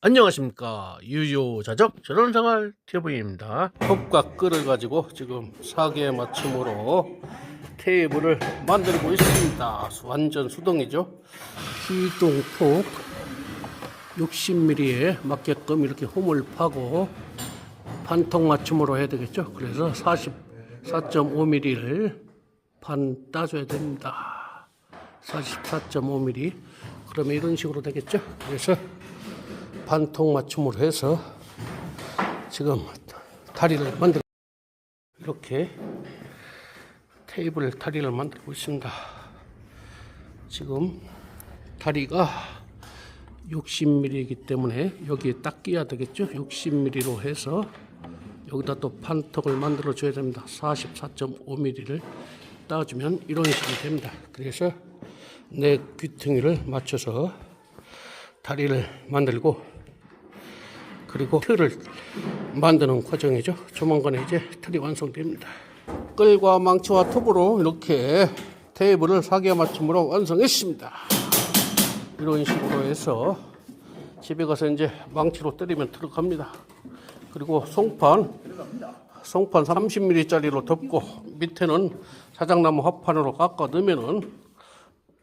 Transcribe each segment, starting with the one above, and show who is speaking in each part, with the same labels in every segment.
Speaker 1: 안녕하십니까. 유유자적 전원생활 TV입니다. 컵과 끓을 가지고 지금 사계에 맞춤으로 테이블을 만들고 있습니다. 완전 수동이죠? 희동폭 60mm에 맞게끔 이렇게 홈을 파고 반통 맞춤으로 해야 되겠죠? 그래서 44.5mm를 반 따줘야 됩니다. 44.5mm 그러면 이런 식으로 되겠죠? 그래서 반통 맞춤으로 해서 지금 다리를 만들 이렇게 테이블 다리를 만들고 있습니다. 지금 다리가 60mm이기 때문에 여기에 딱 끼야 되겠죠? 60mm로 해서 여기다 또 판턱을 만들어 줘야 됩니다. 44.5mm를 따주면 이런 식이 됩니다. 그래서 내 귀퉁이를 맞춰서 다리를 만들고 그리고 틀을 만드는 과정이죠. 조만간에 이제 틀이 완성됩니다. 끌과 망치와 톱으로 이렇게 테이블을 사계 맞춤으로 완성했습니다. 이런 식으로 해서 집에 가서 이제 망치로 때리면 들어갑니다. 그리고 송판, 송판 30mm짜리로 덮고 밑에는 사장나무 합판으로 깎아 넣으면은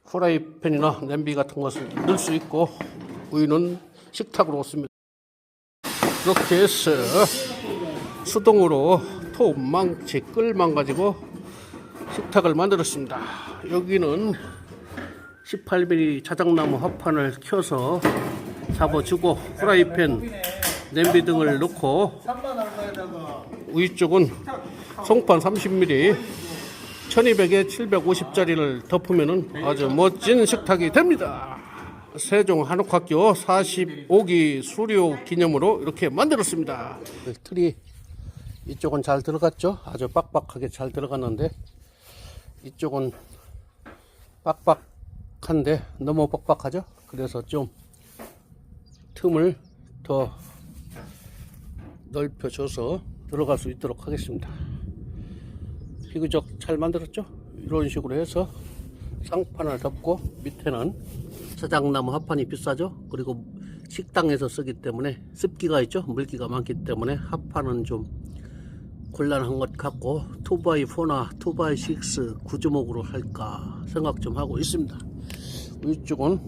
Speaker 1: 프라이팬이나 냄비 같은 것을 넣을 수 있고 우유는 식탁으로 씁니다. 이렇게 해서 수동으로 톱, 망치, 끌만 가지고 식탁을 만들었습니다. 여기는 18mm 자작나무 합판을 켜서 잡아주고 프라이팬, 냄비 등을 넣고 우유 쪽은 송판 30mm 1200에 750짜리를 덮으면 아주 멋진 식탁이 됩니다. 세종 한옥학교 45기 수료 기념으로 이렇게 만들었습니다. 틀이 이쪽은 잘 들어갔죠? 아주 빡빡하게 잘 들어갔는데 이쪽은 빡빡한데 너무 빡빡하죠? 그래서 좀 틈을 더 넓혀줘서 들어갈 수 있도록 하겠습니다. 비교적 잘 만들었죠? 이런 식으로 해서 상판을 덮고 밑에는 서장나무 합판이 비싸죠? 그리고 식당에서 쓰기 때문에 습기가 있죠? 물기가 많기 때문에 합판은 좀 곤란한 것 같고 2x4나 2x6 구조목으로 할까 생각 좀 하고 있습니다. 이쪽은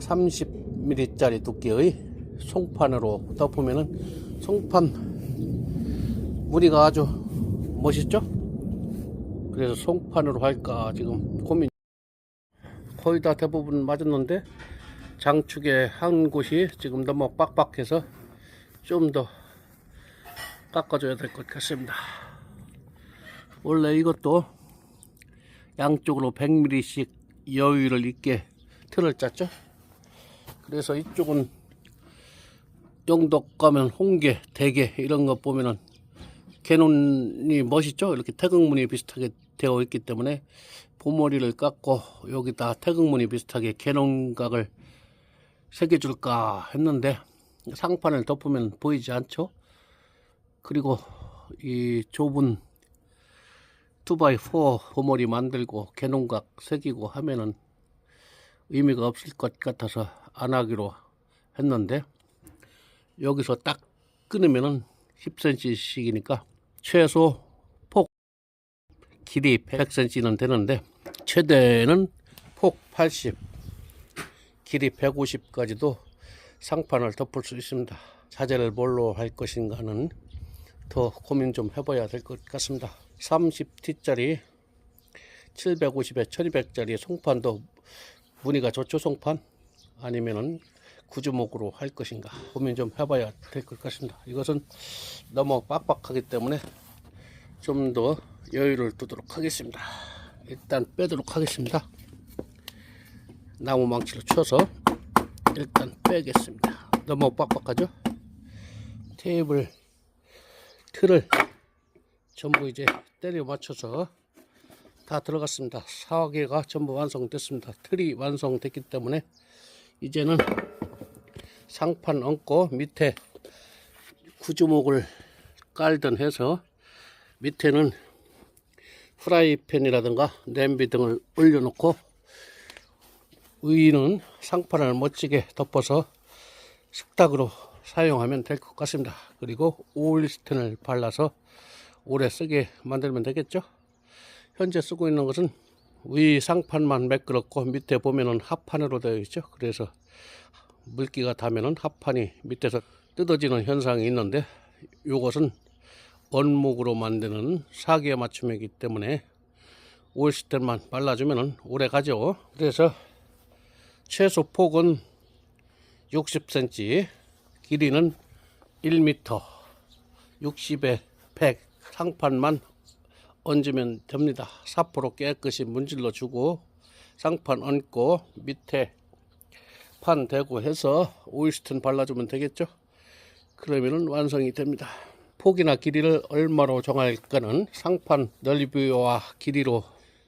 Speaker 1: 30mm짜리 두께의 송판으로 덮으면은 송판 무늬가 아주 멋있죠? 그래서 송판으로 할까 지금 고민 거의 다 대부분 맞았는데 장축의 한 곳이 지금 너무 빡빡해서 좀 더 깎아줘야 될 것 같습니다. 원래 이것도 양쪽으로 100mm씩 여유를 있게 틀을 짰죠. 그래서 이쪽은 영덕 가면 홍게, 대게 이런 거 보면은 개눈이 멋있죠? 이렇게 태극무늬 비슷하게 되어 있기 때문에 보머리를 깎고 여기다 태극무늬 비슷하게 개농각을 새겨줄까 했는데 상판을 덮으면 보이지 않죠? 그리고 이 좁은 2x4 보머리 만들고 개농각 새기고 하면은 의미가 없을 것 같아서 안 하기로 했는데 여기서 딱 끊으면은 10cm씩이니까 최소 폭 길이 100cm는 되는데 최대는 폭 80, 길이 150까지도 상판을 덮을 수 있습니다. 자재를 뭘로 할 것인가는 더 고민 좀 해봐야 될 것 같습니다. 30T짜리 750에 1200짜리 송판도 무늬가 좋죠 송판 아니면은 구주목으로 할 것인가 고민 좀 해봐야 될 것 같습니다. 이것은 너무 빡빡하기 때문에 좀더 여유를 두도록 하겠습니다. 일단 빼도록 하겠습니다. 나무 망치로 쳐서 일단 빼겠습니다. 너무 빡빡하죠? 테이블 틀을 전부 이제 때려 맞춰서 다 들어갔습니다. 4개가 전부 완성됐습니다. 틀이 완성됐기 때문에 이제는 상판 얹고 밑에 구조목을 깔든 해서 밑에는 프라이팬이라든가 냄비 등을 올려놓고 위는 상판을 멋지게 덮어서 식탁으로 사용하면 될 것 같습니다. 그리고 오일스텐을 발라서 오래 쓰게 만들면 되겠죠. 현재 쓰고 있는 것은 위 상판만 매끄럽고 밑에 보면은 합판으로 되어 있죠. 그래서 물기가 닿으면은 합판이 밑에서 뜯어지는 현상이 있는데 이것은 원목으로 만드는 사기에 맞춤이기 때문에 오일스텐만 발라주면은 오래 가죠. 그래서 최소 폭은 60cm, 길이는 1m, 60에 100 상판만 얹으면 됩니다. 사포로 깨끗이 문질러 주고 상판 얹고 밑에 판 대고 해서 오일스텐 발라주면 되겠죠. 그러면은 완성이 됩니다. 폭이나 길이를 얼마로 정할까는 상판 넓이와 길이로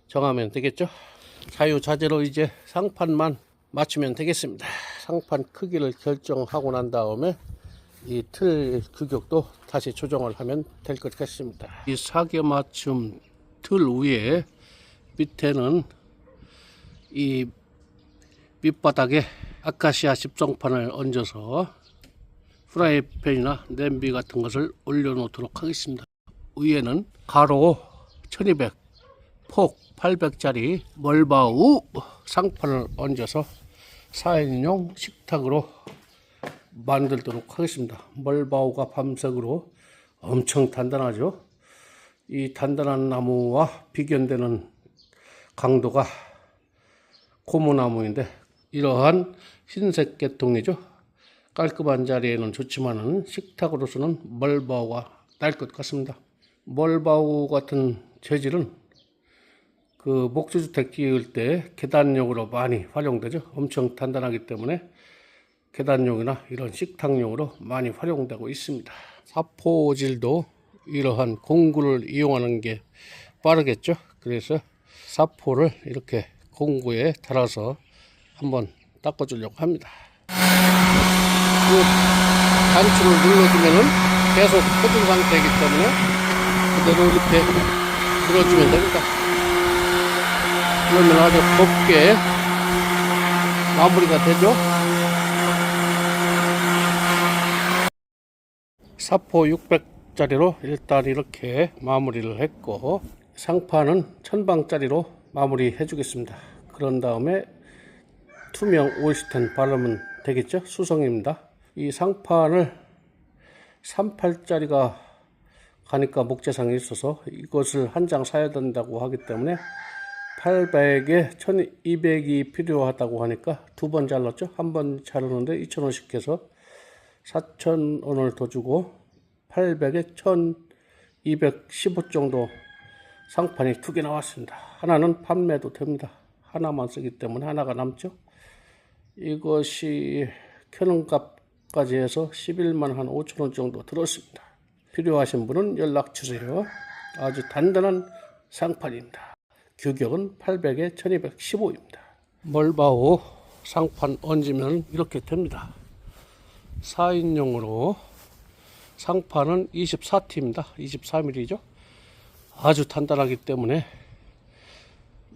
Speaker 1: 정하면 되겠죠. 자유자재로 이제 상판만 맞추면 되겠습니다. 상판 크기를 결정하고 난 다음에 이 틀 규격도 다시 조정을 하면 될 것 같습니다. 이 사계 맞춤 틀 위에 밑에는 이 밑바닥에 아카시아 집성판을 얹어서 프라이팬이나 냄비 같은 것을 올려놓도록 하겠습니다. 위에는 가로 1200, 폭 800짜리 멀바우 상판을 얹어서 4인용 식탁으로 만들도록 하겠습니다. 멀바우가 밤색으로 엄청 단단하죠. 이 단단한 나무와 비견되는 강도가 고무나무인데 이러한 흰색 계통이죠. 깔끔한 자리에는 좋지만은 식탁으로서는 멀바우가 날 것 같습니다. 멀바우 같은 재질은 그 목조주택 지을 때 계단용으로 많이 활용되죠. 엄청 단단하기 때문에 계단용이나 이런 식탁용으로 많이 활용되고 있습니다. 사포질도 이러한 공구를 이용하는 게 빠르겠죠. 그래서 사포를 이렇게 공구에 달아서 한번 닦아주려고 합니다. 그 단추를 눌러주면은 계속 펴진 상태이기 때문에 그대로 이렇게 눌러주면 됩니다. 그러면 아주 곱게 마무리가 되죠. 사포 600짜리로 일단 이렇게 마무리를 했고 상판은 1000방짜리로 마무리 해주겠습니다. 그런 다음에 투명 오일스텐 바르면 되겠죠? 수성입니다. 이 상판을 38짜리가 가니까 목재상이 있어서 이것을 한 장 사야 된다고 하기 때문에 800에 1200이 필요하다고 하니까 두 번 잘랐죠. 한 번 자르는데 2,000원씩 해서 4,000원을 더 주고 800에 1,215 정도 상판이 두 개 나왔습니다. 하나는 판매도 됩니다. 하나만 쓰기 때문에 하나가 남죠. 이것이 켜는 값 까지 해서 11만 한 5천 원 정도 들었습니다. 필요하신 분은 연락 주세요. 아주 단단한 상판입니다. 규격은 800에 1215입니다. 멀바오 상판 얹으면 이렇게 됩니다. 4인용으로 상판은 24T입니다. 24mm죠. 아주 단단하기 때문에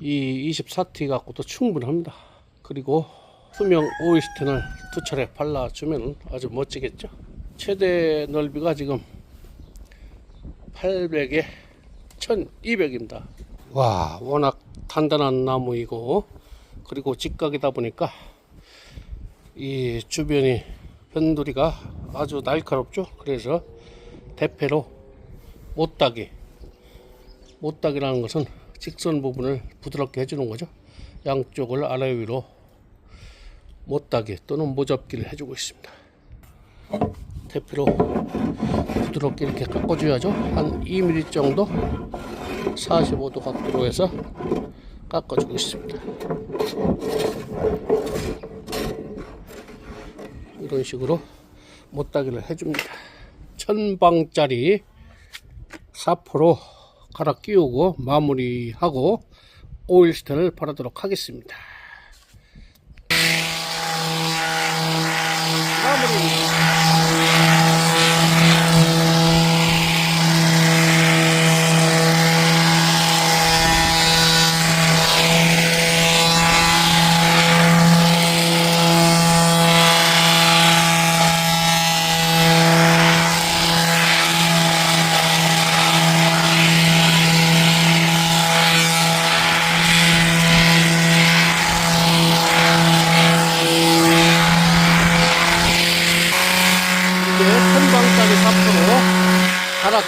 Speaker 1: 이 24T 갖고도 충분합니다. 그리고 투명 오일스텐을 두 차례 발라주면 아주 멋지겠죠. 최대 넓이가 지금 800에 1200입니다. 와, 워낙 단단한 나무이고, 그리고 직각이다 보니까 이 주변이 변두리가 아주 날카롭죠. 그래서 대패로 못따기. 못따기라는 것은 직선 부분을 부드럽게 해주는 거죠. 양쪽을 아래 위로 못따기 또는 모잡기를 해주고 있습니다. 대피로 부드럽게 이렇게 깎아줘야죠. 한 2mm 정도 45도 각도로 해서 깎아주고 있습니다. 이런 식으로 못따기를 해줍니다. 천방짜리 사포로 갈아 끼우고 마무리하고 오일스텐을 바르도록 하겠습니다. 마무리.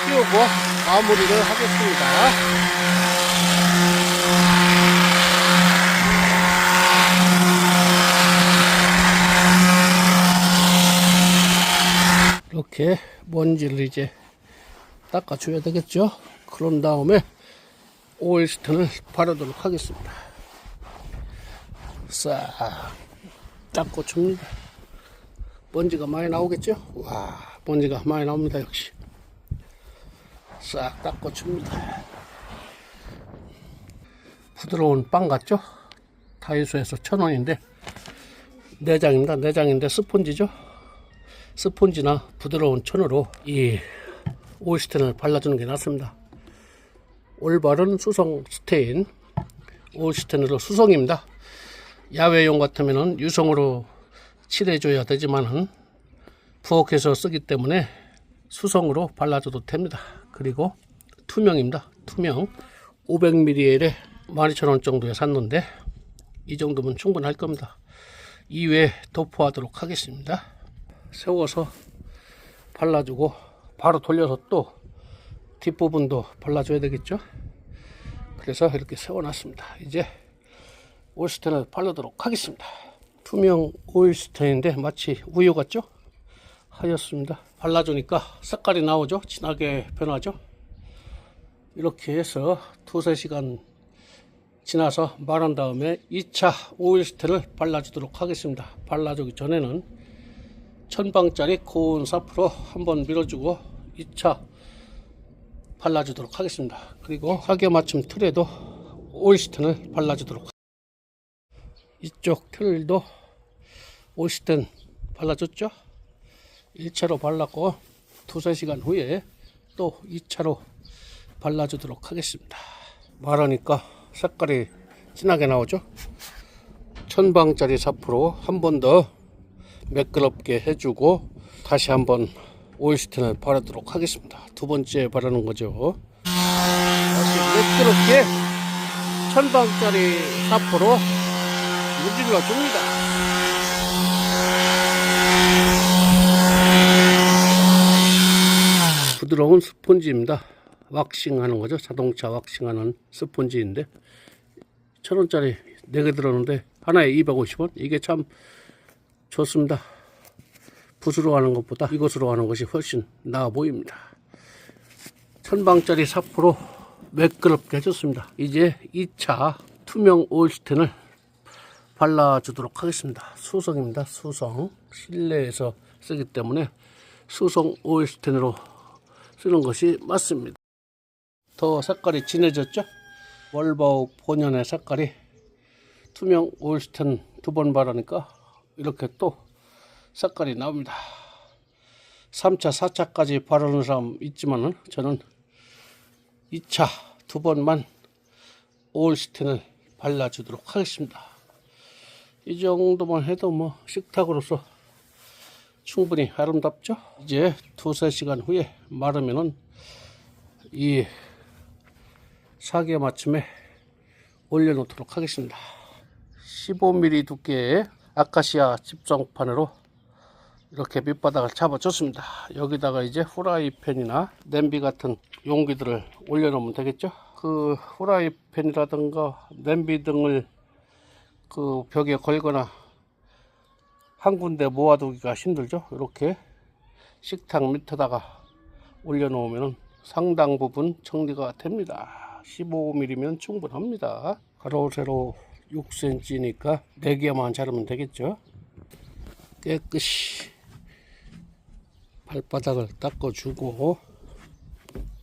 Speaker 1: 끼우고 마무리를 하겠습니다. 이렇게 먼지를 이제 닦아줘야 되겠죠. 그런 다음에 오일 스텐을 바르도록 하겠습니다. 싹 닦고 줍니다. 먼지가 많이 나오겠죠? 와, 먼지가 많이 나옵니다, 역시. 싹 닦고 줍니다. 부드러운 빵 같죠? 다이소에서 천 원인데, 내장입니다. 내장인데 스폰지죠? 스폰지나 부드러운 천으로 이 오일스텐을 발라주는 게 낫습니다. 올바른 수성 스테인 오일스텐으로 수성입니다. 야외용 같으면은 유성으로 칠해줘야 되지만은 부엌에서 쓰기 때문에 수성으로 발라줘도 됩니다. 그리고 투명입니다. 투명 500ml에 12,000원 정도에 샀는데 이 정도면 충분할 겁니다. 이외에 도포하도록 하겠습니다. 세워서 발라주고 바로 돌려서 또 뒷부분도 발라줘야 되겠죠. 그래서 이렇게 세워놨습니다. 이제 오일스텐을 바르도록 하겠습니다. 투명 오일스텐인데 마치 우유 같죠? 하였습니다. 발라주니까 색깔이 나오죠? 진하게 변하죠? 이렇게 해서 두세 시간 지나서 말한 다음에 2차 오일 스텐을 발라주도록 하겠습니다. 발라주기 전에는 천방짜리 고온 사 프로 한번 밀어주고 2차 발라주도록 하겠습니다. 그리고 사계 맞춤 틀에도 오일스텐을 발라주도록 이쪽 틀도 오일스텐 발라줬죠? 1차로 발랐고 두세 시간 후에 또 2차로 발라주도록 하겠습니다. 말하니까 색깔이 진하게 나오죠? 천방짜리 사프로 한번 더 매끄럽게 해주고 다시 한번 오일스텐을 바르도록 하겠습니다. 두 번째 바르는 거죠. 다시 매끄럽게 천방짜리 사포로 문질러 줍니다. 부드러운 스폰지입니다. 왁싱하는 거죠. 자동차 왁싱하는 스폰지인데 천 원짜리 4개 들었는데 하나에 250원. 이게 참 좋습니다. 붓으로 하는 것보다 이것으로 하는 것이 훨씬 나아 보입니다. 천방짜리 사포로 매끄럽게 해줬습니다. 이제 2차 투명 오일스텐을 발라주도록 하겠습니다. 수성입니다. 수성. 실내에서 쓰기 때문에 수성 오일스텐으로 쓰는 것이 맞습니다. 더 색깔이 진해졌죠? 월바우 본연의 색깔이 투명 오일스텐 두 번 바르니까 이렇게 또 색깔이 나옵니다. 3차, 4차까지 바르는 사람 있지만은 저는 2차 두 번만 오일스텐을 발라주도록 하겠습니다. 이 정도만 해도 뭐 식탁으로서 충분히 아름답죠? 이제 두세 시간 후에 마르면은 이 사계 맞춤에 올려놓도록 하겠습니다. 15mm 두께의 아카시아 집성판으로 이렇게 밑바닥을 잡아줬습니다. 여기다가 이제 후라이팬이나 냄비 같은 용기들을 올려놓으면 되겠죠. 그 후라이팬이라든가 냄비 등을 그 벽에 걸거나 한 군데 모아두기가 힘들죠. 이렇게 식탁 밑에다가 올려놓으면 상당 부분 정리가 됩니다. 15mm면 충분합니다. 가로 세로 6cm니까 4개만 자르면 되겠죠. 깨끗이 발바닥을 닦아주고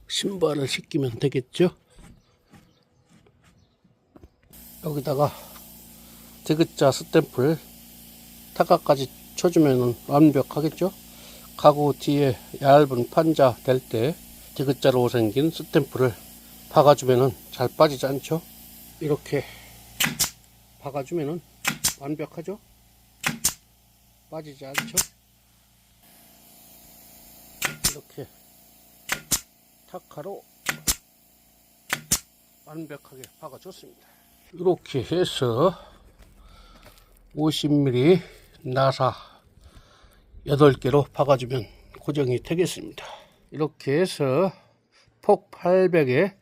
Speaker 1: 신발을 씻기면 되겠죠. 여기다가 디귿자 스탬프를 타가까지 쳐주면 완벽하겠죠. 가구 뒤에 얇은 판자 될 때 디귿자로 생긴 스탬프를 박아주면 잘 빠지지 않죠. 이렇게 박아주면 완벽하죠. 빠지지 않죠. 이렇게 타카로 완벽하게 박아줬습니다. 이렇게 해서 50mm 나사 8개로 박아주면 고정이 되겠습니다. 이렇게 해서 폭 800에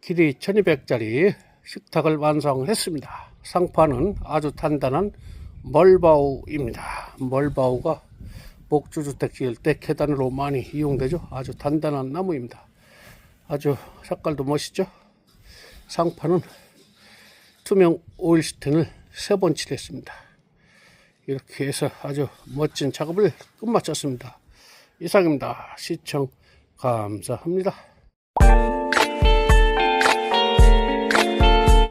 Speaker 1: 길이 1200짜리 식탁을 완성했습니다. 상판은 아주 단단한 멀바우입니다. 멀바우가 목주주택 지을 때 계단으로 많이 이용되죠. 아주 단단한 나무입니다. 아주 색깔도 멋있죠. 상판은 투명 오일 스텐을 세번 칠했습니다. 이렇게 해서 아주 멋진 작업을 끝마쳤습니다. 이상입니다. 시청 감사합니다.